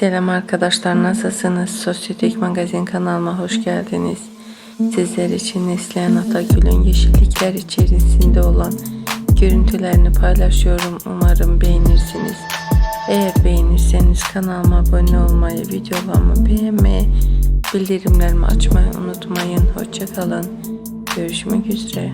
Selam arkadaşlar nasılsınız? Sosyetek Magazin kanalıma hoş geldiniz. Sizler için Neslihan Atagül'ün yeşillikler içerisinde olan görüntülerini paylaşıyorum. Umarım beğenirsiniz. Eğer beğenirseniz kanalıma abone olmayı, videolarımı beğenmeyi, bildirimlerimi açmayı unutmayın. Hoşçakalın. Görüşmek üzere.